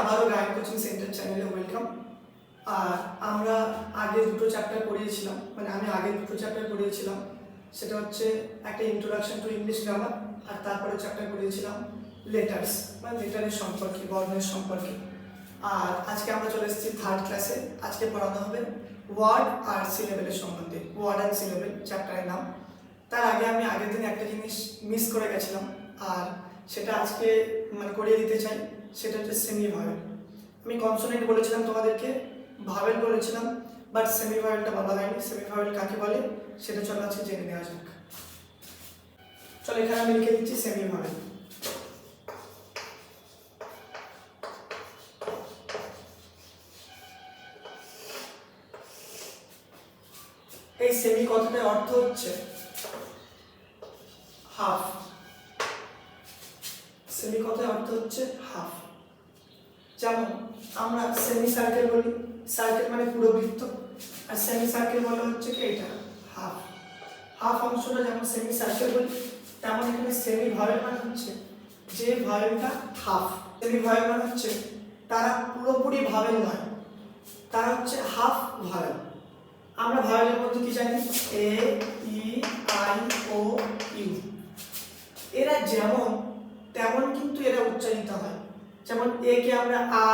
আবারও Gayan coaching centre চ্যানেলে welcome. আর আমরা আগে দুটো চ্যাপ্টার পড়িয়েছিলাম মানে আমি আগে দুটো চ্যাপ্টার পড়িয়েছিলাম। সেটা হচ্ছে একটা ইন্ট্রোডাকশন টু ইংলিশ গ্রামার আর তারপরে চ্যাপ্টার পড়িয়েছিলাম লেটার্স মানে লেটারের সম্পর্কে, বর্ণের সম্পর্কে। আর আজকে আমরা চলে এসেছি থার্ড ক্লাসে আজকে পড়ানো হবে ওয়ার্ড আর সিলেবেলের সম্বন্ধে ওয়ার্ড অ্যান্ড সিলেবেল চ্যাপ্টারের নাম। তার আগে আমি আগের দিন একটা জিনিস মিস করে গেছিলাম, আর সেটা আজকে মানে করিয়ে দিতে চাই। সেটা হচ্ছে সেমি ভাওয়েল আমি কনসোনেন্ট বলেছিলাম তোমাদেরকে ভাওয়েল বলেছিলাম বাট সেমি ভাওয়েলটা বলা হয়নি। সেমি ভাওয়েল কাকে বলে? সেটা চলো আজকে জেনে নেওয়া যাক। চলো এখানে আমি লিখে দিচ্ছি সেমি ভাওয়েল এই সেমি কথাটার অর্থ হচ্ছে হাফ সেমি কথার অর্থ হচ্ছে হাফ যেমন আমরা সেমি সার্কেল বলি সার্কেল মানে পুরো বৃত্ত। আর সেমি সার্কেল বলা হচ্ছে কি, এটা হাফ হাফ অংশটা যেমন সেমি সার্কেল বলি, তেমন এখানে সেমি ভাওয়েল মানে হচ্ছে যে ভাওয়েলটা হাফ সেমি ভাওয়েল মানে হচ্ছে তারা পুরোপুরি ভাওয়েল নয়, তারা হচ্ছে হাফ ভাওয়েল আমরা ভাওয়েলের মধ্যে কি জানি? এ ই আই ও ইউ এরা যেমন, তেমন কিন্তু এরা উচ্চারিত হয়। যেমন এ কে আমরা আ,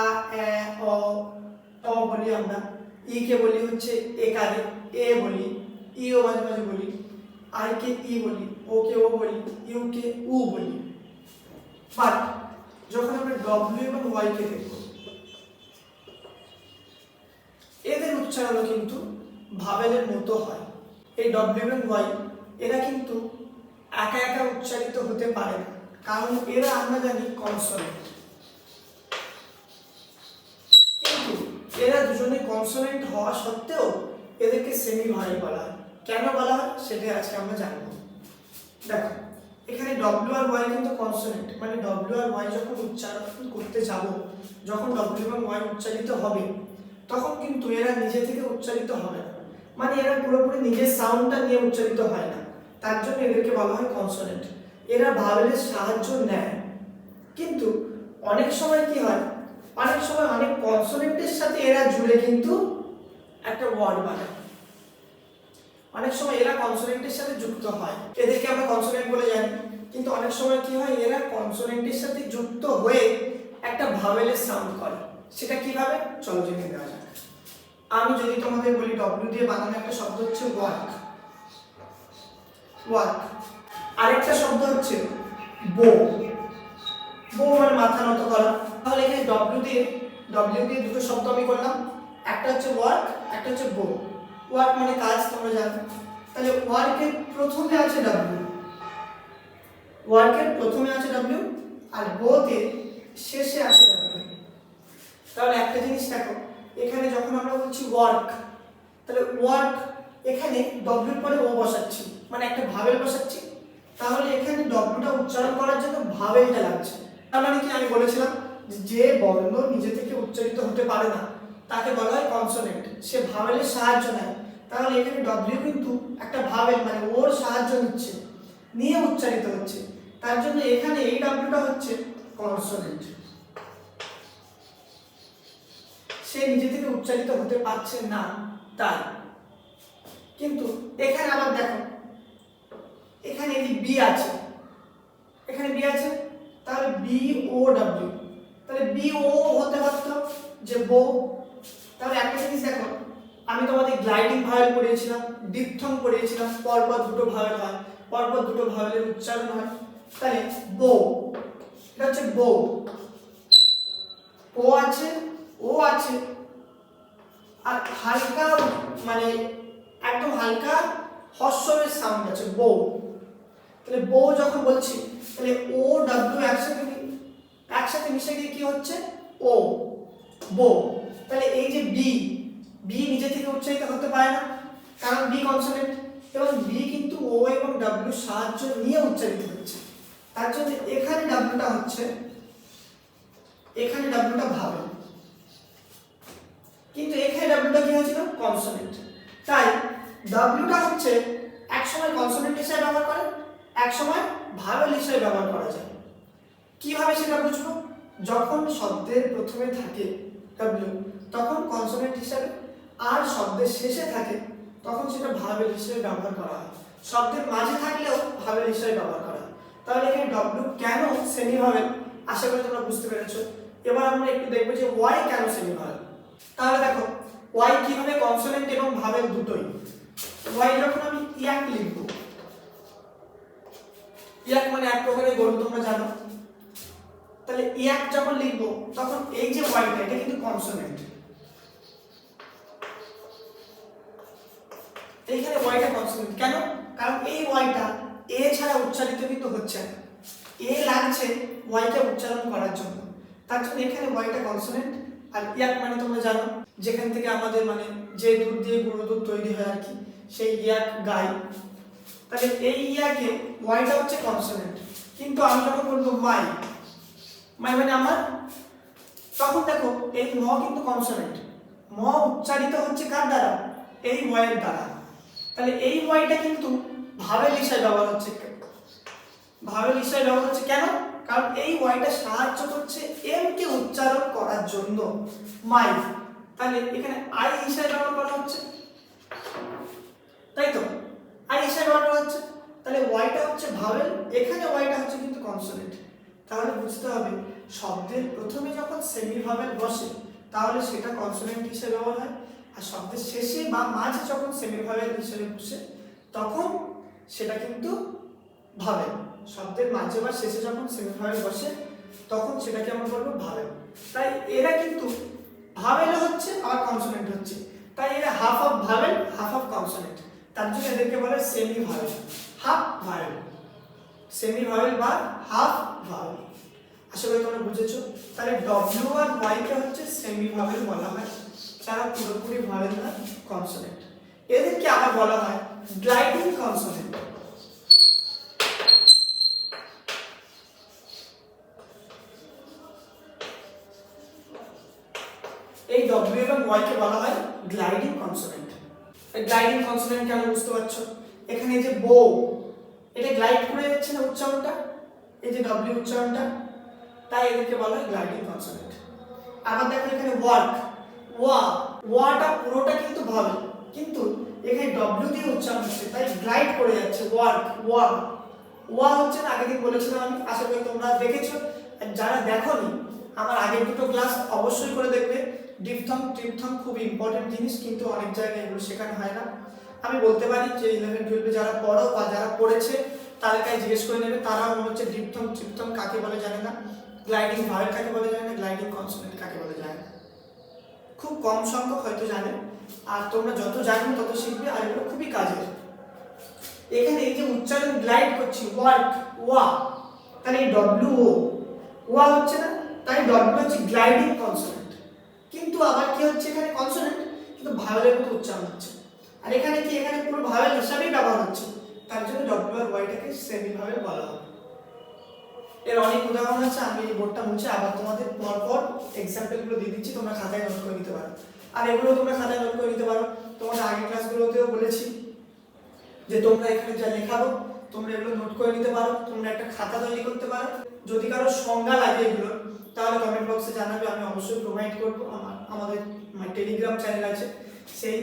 এ, অ অ বলি আমরা। ই কে বলি হচ্ছে একারে এ বলি ইও মাঝে মাঝে বলি আই কে ই বলি ও কে ও বলি ইউ কে উ বলি। বাট যখন আমরা ডব্লিউ এবং ওয়াই কে দেখব, এদের উচ্চারণও কিন্তু ভাবেলের মতো হয়। এই ডব্লিউ এবং ওয়াই এরা কিন্তু একা একা উচ্চারিত হতে পারে না। কারণ এরা আমরা জানি কনসোনেন্ট এরা দুজনে কনসোনেন্ট হওয়া সত্ত্বেও এদেরকে সেমি ভাওয়েল বলা হয়। কেন বলা হয়? সেটাই আজকে আমরা জানব। দেখো, এখানে ডব্লিউ আর ওয়াই কিন্তু কনসোনেন্ট মানে ডব্লিউ আর ওয়াই যখন উচ্চারণ করতে যাব, যখন ডব্লিউ এবং ওয়াই উচ্চারিত হবে, তখন কিন্তু এরা নিজে থেকে উচ্চারিত হবে না। মানে এরা পুরোপুরি নিজের সাউন্ডটা নিয়ে উচ্চারিত হয় না। তার জন্য এদেরকে বলা হয় কনসোনেন্ট এরা ভাওয়েলের সাহায্য নেয়। কিন্তু অনেক সময় কি হয়? অনেক সময় অনেক কনসোনেন্টের সাথে এরা জুড়ে কিন্তু একটা ওয়ার্ড বানায়। অনেক সময় এরা কনসোনেন্টের সাথে যুক্ত হয়। এদেরকে আমরা কনসোনেন্ট বলে জানি। কিন্তু অনেক সময় কি হয়, এরা কনসোনেন্টের সাথে যুক্ত হয়ে একটা ভাওয়েলের সাউন্ড করে। সেটা কীভাবে? চলো জেনে দেওয়া যাক। আমি যদি তোমাদের বলি ডব্লিউ দিয়ে বানানো একটা শব্দ হচ্ছে ওয়ার্ক ওয়ার্ক আরেকটা শব্দ হচ্ছে বো বো মানে মাথা নত করা। তাহলে এখানে ডব্লিউ দিয়ে ডব্লিউ দিয়ে দুটো শব্দ আমি করলাম। একটা হচ্ছে ওয়ার্ক একটা হচ্ছে বো ওয়ার্ক মানে কাজ, তোমরা জানো। তাহলে ওয়ার্কের প্রথমে আছে ডব্লিউ ওয়ার্কের প্রথমে আছে ডব্লিউ আর বোতে শেষে আছে ডব্লিউ তাহলে একটা জিনিস দেখো, এখানে যখন আমরা বলছি ওয়ার্ক তাহলে ওয়ার্ক এখানে ডব্লিউর পরে ও বসাচ্ছি মানে একটা ভাবেল বসাচ্ছি। তাহলে এখানে ডব্লিউটা উচ্চারণ করার জন্য ভাবেলটা লাগছে। তার মানে কি আমি বলেছিলাম? যে বর্ণ নিজে থেকে উচ্চারিত হতে পারে না, তাকে বলা হয় কনসোনেন্ট সে ভাবেলের সাহায্য নেয়। তাহলে এখানে ডব্লিউ কিন্তু একটা ভাবেল মানে ওর সাহায্য নিচ্ছে, নিয়ে উচ্চারিত হচ্ছে। তার জন্য এখানে এই ডব্লিউটা হচ্ছে কনসোনেন্ট সে নিজে থেকে উচ্চারিত হতে পারছে না তাই। কিন্তু এখানে আবার দেখো, এখানে বি আছে। এখানে বি আছে, তাহলে বি ও ডাব্লিউ তাহলে বি ও হতে পারত, যে বো তাহলে একটা জিনিস দেখো, আমি তোমাদের গ্লাইডিং ভাওয়েল পড়িয়েছিলাম ডিপথং পড়িয়েছিলাম, পরপর দুটো ভাওয়েল হয়, পরপর দুটো ভাওয়েলের উচ্চারণ হয়। তাহলে বো এটা হচ্ছে বো ও আছে ও আছে। আর হালকা মানে একদম হালকা হর্ষবের সাউন্ড আছে, বউ। তাহলে বউ যখন বলছি, তাহলে ও ডাব্লিউ একসাথে একসাথে মিশে গিয়ে কি হচ্ছে? ও, বো। তাহলে এই যে বি বি নিজে থেকে উচ্চারিত হতে পারে না, কারণ বি কনসোনেন্ট এবং বি কিন্তু ও এবং ডাব্লিউ সাহায্য নিয়ে উচ্চারিত হচ্ছে। তার জন্য এখানে ডাব্লিউটা হচ্ছে, এখানে ডাব্লিউটা ভাবে কিন্তু এখানে ডাব্লিউটা কি হয়েছিল? কনসোনেন্ট তাই ডাব্লিউটা হচ্ছে এক সময় কনসোনেন্ট হিসেবে ব্যবহার করে এক সময় ভাবেল হিসেবে ব্যবহার করা যায়। কীভাবে সেটা বুঝব? যখন শব্দের প্রথমে থাকে ডাব্লিউ তখন কনসোনেন্ট হিসাবে, আর শব্দের শেষে থাকে, তখন সেটা ভাবেল হিসেবে ব্যবহার করা হয়। শব্দের মাঝে থাকলেও ভাবেল হিসেবে ব্যবহার করা হয়। তাহলে এখানে ডব্লিউ কেন ভাবেল আশা করি তোমরা বুঝতে পেরেছ। এবার আমরা একটু দেখব যে ওয়াই কেন ভাবেল তাহলে দেখো ওয়াই কীভাবে কনসোনেন্ট এবং ভাবেল দুটোই? ওয়াই যখন আমি ইয়াক লিখব, ইয়াক মানে এক প্রকারের গরু তোমরা জানো। তাহলে ইয়াক যখন লিখব, তখন এই যে ওয়াইটা এটা কিন্তু কনসোনেন্ট এইখানে ওয়াইটা কনসোনেন্ট কেন? কারণ এই ওয়াইটা এ ছাড়া উচ্চারিত কিন্তু হচ্ছে না। এ লাগছে ওয়াইকে উচ্চারণ করার জন্য। তার জন্য এখানে ওয়াইটা কনসোনেন্ট আর ইয়াক মানে তোমরা জানো, যেখান থেকে আমাদের মানে যে দুধ দিয়ে গুঁড়ো দুধ তৈরি হয় আর কি, সেই ইয়াক গাই। তাহলে এই ইয়াকে ওয়াইটা হচ্ছে কনসোনেন্ট কিন্তু আমি যখন বলব মাই মাই মানে আমার? তখন দেখো, এই ম কিন্তু কনসোনেন্ট ম উচ্চারিত হচ্ছে কার দ্বারা? এই ওয়াইয়ের দ্বারা। তাহলে এই ওয়াইটা কিন্তু ভাবেল হিসাবে ব্যবহার হচ্ছে ভাবেল হিসাবে ব্যবহার হচ্ছে কেন? কারণ এই ওয়াইটা সাহায্য করছে এম কে উচ্চারণ করার জন্য। মাই, তাহলে এখানে আই হিসাবে ব্যবহার করা হচ্ছে। তাই তো? আই হিসাবে ব্যবহার করা হচ্ছে। তাহলে ওয়াইটা হচ্ছে ভাবেল এখানে ওয়াইটা হচ্ছে কিন্তু কনসোনেন্ট তাহলে বুঝতে হবে, শব্দের প্রথমে যখন সেমি ভাবেল বসে, তাহলে সেটা কনসোনেন্ট হিসেবে ব্যবহার হয়। আর শব্দের শেষে বা মাঝে যখন সেমি ভাবেল হিসেবে বসে, তখন সেটা কিন্তু ভাবেল শব্দের মাঝে বা শেষে যখন সেমি ভাবেল বসে, তখন সেটাকে আমরা বলব ভাবেল তাই এরা কিন্তু ভাবেল হচ্ছে আর কনসোনেন্ট হচ্ছে। তাই এরা half of vowel half of consonant তার জন্য এদেরকে বলে semi vowel half vowel semi vowel বা হাফ ভাবেল আশা করি তোমরা বুঝেছ। তাহলে ডব্লিউ আর ওয়াই কে হচ্ছে সেমি ভাবেল বলা হয়। যারা পুরোপুরি ভাবেল না কনসোনেন্ট এদেরকে আবার বলা হয় গ্লাইডিং কনসোনেন্ট এই ডব্লিউ এবং ওয়াই কে বলা হয় গ্লাইডিং কনসোনেন্ট গ্লাইডিং কনসোনেন্ট কেন বুঝতে পারছ? এখানে যে বউ এটা গ্লাইড করে যাচ্ছে না উচ্চারণটা? এই যে ডব্লিউ উচ্চারণটা, তাই এদেরকে বলা হয় গ্লাইডিং কনসোনেন্ট আবার দেখো এখানে ওয়ার্ক ওয়া ওয়াটা পুরোটা কিন্তু ভাবে কিন্তু এখানে ডব্লিউ দিয়ে উচ্চারণ হচ্ছে, তাই গ্লাইড করে যাচ্ছে ওয়ার্ক ওয়া ওয়া হচ্ছে না, আগের দিন বলেছিলাম আমি, আশা করি তোমরা দেখেছ যারা দেখোনি, আমার আগের দুটো ক্লাস অবশ্যই করে দেখবে। ডিপথং ট্রিপথং খুব ইম্পর্টেন্ট জিনিস, কিন্তু অনেক জায়গায় এগুলো শেখানো হয় না। আমি বলতে পারি যে ইলেভেন টুয়েলভে যারা পড়ো বা যারা পড়েছে তাদের কাছে জিজ্ঞেস করে নেবে তারাও মনে হচ্ছে ডিপথং ট্রিপথং কাকে বলে জানে না? গ্লাইডিং ভাইল কাকে বলে জানে না? গ্লাইডিং কনসোনেন্ট কাকে বলে জানে না? খুব কম সংখ্যক হয়তো জানে। আর তোমরা যত জানবে তত শিখবে, আর এগুলো খুবই কাজের। এখানে এই যে উচ্চারণ গ্লাইড করছি ওয়ার্ক ওয়া তাহলে এই ডব্লিউ ও ওয়া হচ্ছে না? তাই ডব্লিউ হচ্ছে গ্লাইডিং কনসোনেন্ট কিন্তু আবার কি হচ্ছে এখানে কনসোনেন্ট কিন্তু ভাওয়েলের মতো উচ্চারণ হচ্ছে। আর এখানে কি, এখানে পুরো ভাওয়েল হিসাবেই ব্যবহার হচ্ছে? তার জন্য ডব্লিউ আর ওয়াইটাকে সেমি ভাওয়েল বলা হয় এর অনেক উদাহরণ আছে, আমি এই বোর্ডটা মুছে আবার তোমাদের পর পর এক্সাম্পলগুলো দিয়ে দিচ্ছি, তোমরা খাতায় নোট করে নিতে পারো। আর এগুলো তোমরা খাতায় নোট করে নিতে পারো। তোমাদের আগের ক্লাসগুলোতেও বলেছি যে তোমরা এখানে যা লেখাবো, তোমরা এগুলো নোট করে নিতে পারো। তোমরা একটা খাতা তৈরি করতে পারো। যদি কারও সংজ্ঞা লাগে এগুলো, তাহলে কমেন্ট বক্সে জানাবে, আমি অবশ্যই প্রোভাইড করব। আমার, আমাদের টেলিগ্রাম চ্যানেল আছে। সেই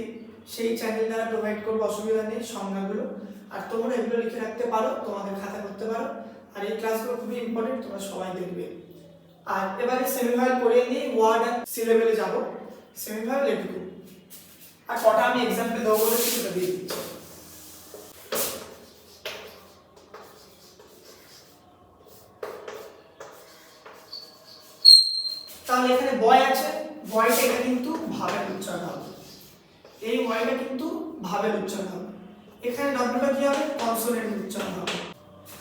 সেই চ্যানেল দ্বারা প্রোভাইড করব, অসুবিধা নেই, সংজ্ঞাগুলো। আর তোমরা এগুলো লিখে রাখতে পারো, তোমাদের খাতা করতে পারো। আর এই ক্লাসগুলো খুবই ইম্পর্টেন্ট তোমরা সবাই দেখবে। আর এবারে সেমিফাইল করিয়ে নিয়ে ওয়ার্ড অ্যান্ড সিলেবেলে যাব। সেমিফাইল এটুকু আর কটা আমি এক্সাম্পল দেবো বলেছি সেটা দিয়ে দিচ্ছি। তাহলে এখানে বয় আছে বয়টা এটা কিন্তু ভাবের উচ্চারণ হবে। এই বয়টা কিন্তু ভাবের উচ্চারণ হবে। এখানে ডব্লিউটা কি হবে? কনসোনেন্ট উচ্চারণ হবে।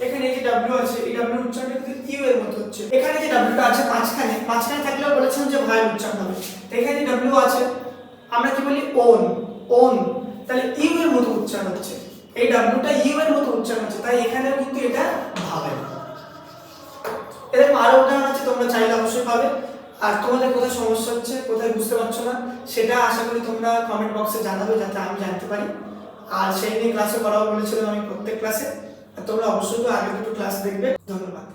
এখানে যে ডাব্লিউ আছে, এই ডাব্লিউ উচ্চারণটা কিন্তু ইউ এর মতো হচ্ছে। এখানে যে ডাব্লিউটা আছে মাঝখানে মাঝখানে থাকলেও বলেছিলাম যে ভাইয়ের উচ্চারণ হবে। তো এখানে যে ডাব্লিউ আছে, আমরা কি বলি? ওন ওন তাহলে ইউ এর মতো উচ্চারণ হচ্ছে। এই ডাব্লিউটা ইউ এর মতো উচ্চারণ হচ্ছে, তাই এখানেও কিন্তু এটা ভাবে এরকম আরও উদাহরণ আছে, তোমরা চাইলে অবশ্যই পাবে। আর তোমাদের কোথায় সমস্যা হচ্ছে, কোথায় বুঝতে পারছ না, সেটা আশা করি তোমরা কমেন্ট বক্সে জানাবে, যাতে আমি জানতে পারি। আর সেই নিয়ে ক্লাসে করাও বলেছিলাম আমি প্রত্যেক ক্লাসে আর তোমরা অবশ্যই আগে দুটো ক্লাস দেখবে। ধন্যবাদ।